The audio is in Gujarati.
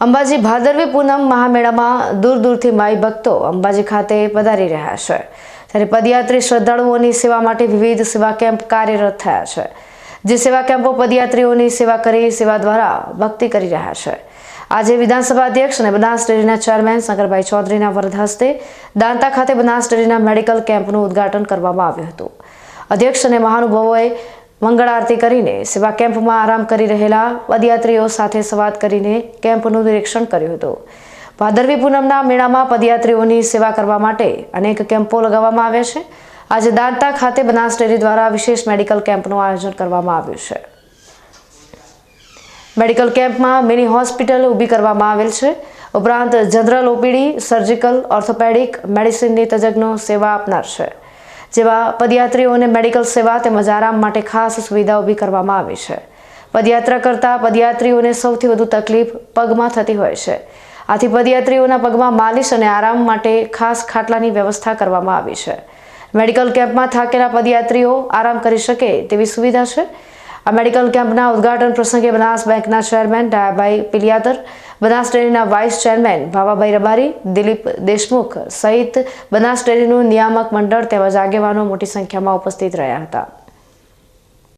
અંબાજી ભાદરવી પૂનમ મહામેળામાં દૂર દૂરથી માઈ ભક્તો અંબાજી ખાતે પધારી રહ્યા છે. ત્યારે પદયાત્રી શ્રદ્ધાળુઓની સેવા માટે વિવિધ સેવા કેમ્પ કાર્યરત થયા છે. જે સેવા કેમ્પો પદયાત્રીઓની સેવા કરી, સેવા દ્વારા ભક્તિ કરી રહ્યા છે. આજે વિધાનસભા અધ્યક્ષ અને બનાસ ડેરીના ચેરમેન શંકરભાઈ ચૌધરીના વરદ હસ્તે દાંતા ખાતે બનાસ ડેરીના મેડિકલ કેમ્પનું ઉદ્ઘાટન કરવામાં આવ્યું હતું. અધ્યક્ષ અને મહાનુભાવોએ મંગળ આરતી કરીને સેવા કેમ્પમાં આરામ કરી રહેલા પદયાત્રીઓ સાથે સંવાદ કરીને કેમ્પનું નિરીક્ષણ કર્યું હતું. ભાદરવી પૂનમના મેળામાં પદયાત્રીઓની સેવા કરવા માટે અનેક કેમ્પો લગાવવામાં આવ્યા છે. આજે દાંતા ખાતે બનાસ ડેરી દ્વારા વિશેષ મેડિકલ કેમ્પનું આયોજન કરવામાં આવ્યું છે. મેડિકલ કેમ્પમાં મિની હોસ્પિટલ ઊભી કરવામાં આવેલ છે. ઉપરાંત જનરલ ઓપીડી, સર્જિકલ, ઓર્થોપેડિક, મેડિસિનની તજજ્ઞો સેવા આપનાર છે. જેવા પદયાત્રીઓને મેડિકલ સેવા તેમજ આરામ માટે ખાસ સુવિધા ઊભી કરવામાં આવી છે. પદયાત્રા કરતા પદયાત્રીઓને સૌથી વધુ તકલીફ પગમાં થતી હોય છે. આથી પદયાત્રીઓના પગમાં માલિશ અને આરામ માટે ખાસ ખાટલાની વ્યવસ્થા કરવામાં આવી છે. મેડિકલ કેમ્પમાં થાકેલા પદયાત્રીઓ આરામ કરી શકે તેવી સુવિધા છે. આ મેડિકલ કેમ્પના ઉદઘાટન પ્રસંગે બનાસ બેંકના ચેરમેન ડાયાભાઈ પિલિયાદર બનાસ ડેરીના વાઇસ ચેરમેન ભાવાભાઈ રબારી, દિલીપ દેશમુખ સહિત બનાસ ડેરીનું નિયામક મંડળ તેમજ આગેવાનો મોટી સંખ્યામાં ઉપસ્થિત રહ્યા હતા.